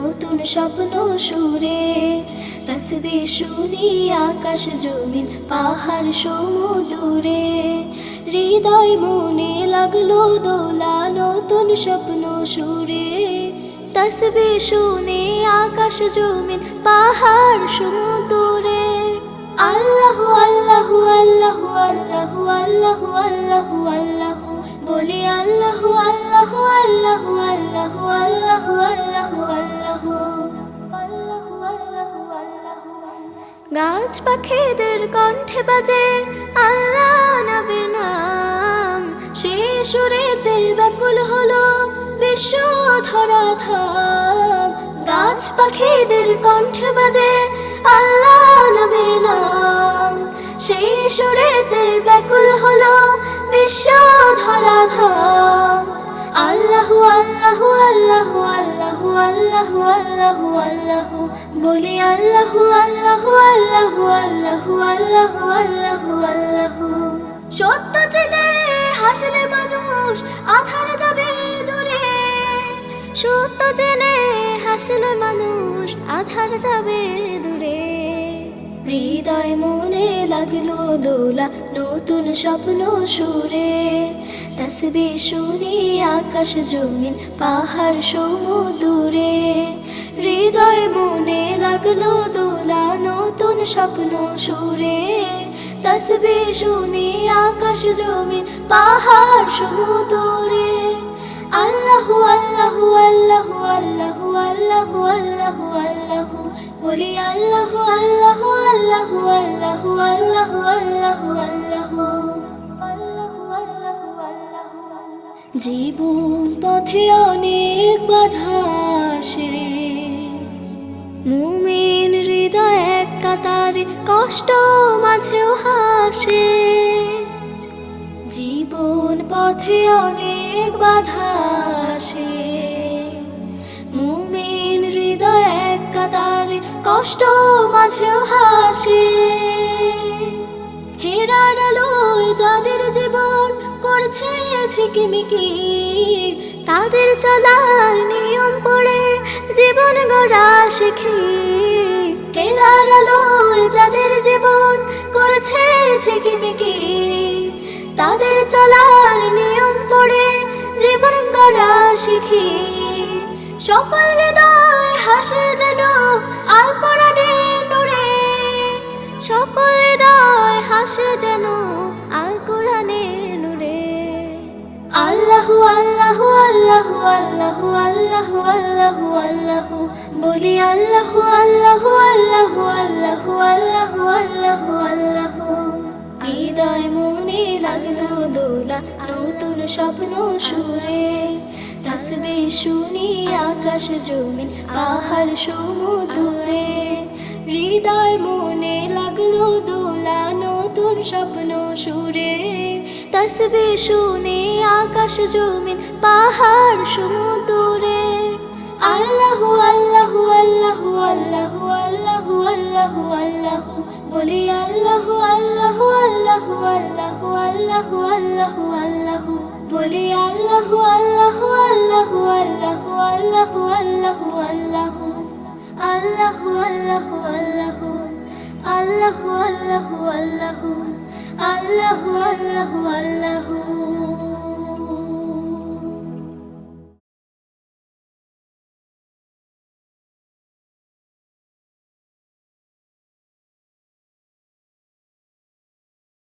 নতুন স্বপ্ন সুরে। তসবি শুনি আকাশ জমিন, পাহাড় সমুদূরে। হৃদয় মনে লাগল দোলা নতুন স্বপ্ন সুরে। তসবি শুনি আকাশ জমিন, পাহাড় সমুদূরে। আল্লাহ আল্লাহ আল্লাহ আল্লাহ আল্লাহ আল্লাহ আল্লাহ আল্লাহ গাছ পাখিদের কণ্ঠে বাজে আল্লাহ নবীর নাম। সে সুরেতে ব্যাকুল হলো বিশ্ব ধরা ধাম গাছ পাখিদের কণ্ঠে বাজে আল্লাহ নবীর নাম। সেই সুরেতে ব্যাকুল হলো বিশ্ব ধরা ধাম আল্লাহ আল্লাহ আল্লাহ আল্লাহ আল্লাহ আল্লাহ আল্লাহ বলি আল্লাহ আল্লাহ আল্লাহ আল্লাহ আল্লাহ আল্লাহ আল্লাহ সত্য জেনে হাসলে মানুষ আধার যাবে দূরে সত্য জেনে হাসলে মানুষ আধার যাবে দূরে হৃদয় মনে লাগল দোলা নতুন স্বপ্ন সুরে। তসবি শুনি আকাশ জমিন, পাহাড় সমুদূরে। হৃদয় মনে লাগল দোলা নতুন স্বপ্ন সুরে। তসবি শুনি আকাশ জমিন, পাহাড় সমুদূরে। আল্লাহ আল্লাহ আল্লাহ আল্লাহ আল্লাহ আল্লাহ আল্লাহ বলি আল্লাহ আল্লাহ আল্লাহ আল্লাহ আল্লাহ আল্লাহ আল্লাহ জীবন পথে অনেক বাধা মুমিন হৃদয় এক কাতারে কষ্ট মাঝেও হাসে জীবন পথে অনেক বাধা আসে। মুমিন হৃদয় এক কাতারে কষ্ট মাঝেও হাসে। হেরার আলোয় যাদের জীবন করছে ঝিকিমিকি, তাদের চলার নিয়ম পড়ে জীবন গড়া শিখি। হেরার যাদের জীবন করছে ঝিকিমিকি চলার নিয়ম পড়ে জীবন করা শিখি সকল হৃদয় হাসে যেন আল কোরআনের নূরে সকল হৃদয় হাসে যেন আল কোরআনের নূরে আল্লাহ আল্লাহ আল্লাহ আল্লাহ আল্লাহ আল্লাহ আল্লাহ বলি আল্লাহ আল্লাহ আল্লাহ আল্লাহ আল্লাহ আল্লাহ আল্লাহ হৃদয় মনে লাগল দোলা, নতুন স্বপ্ন সুরে। তসবে শুনি আকাশ জমিন, পাহাড় সমুদূরে। হৃদয় মনে লাগল দোলা, নতুন স্বপ্ন সুরে। তসবে শুনি আকাশ জমিন, পাহাড় সমুদূরে। আল্লাহ আল্লাহ আল্লাহ আল্লাহ আল্লাহ আল্লাহ আল্লাহ, বলি আল্লাহ আল্লাহ আল্লাহ। আল্লাহ আল্লাহ আল্লাহ আল্লাহ বলি আল্লাহ আল্লাহ আল্লাহ আল্লাহ আল্লাহ আল্লাহ আল্লাহ আল্লাহ আল্লাহ আল্লাহ আল্লাহ আল্লাহ আল্লাহ আল্লাহ আল্লাহ আল্লাহ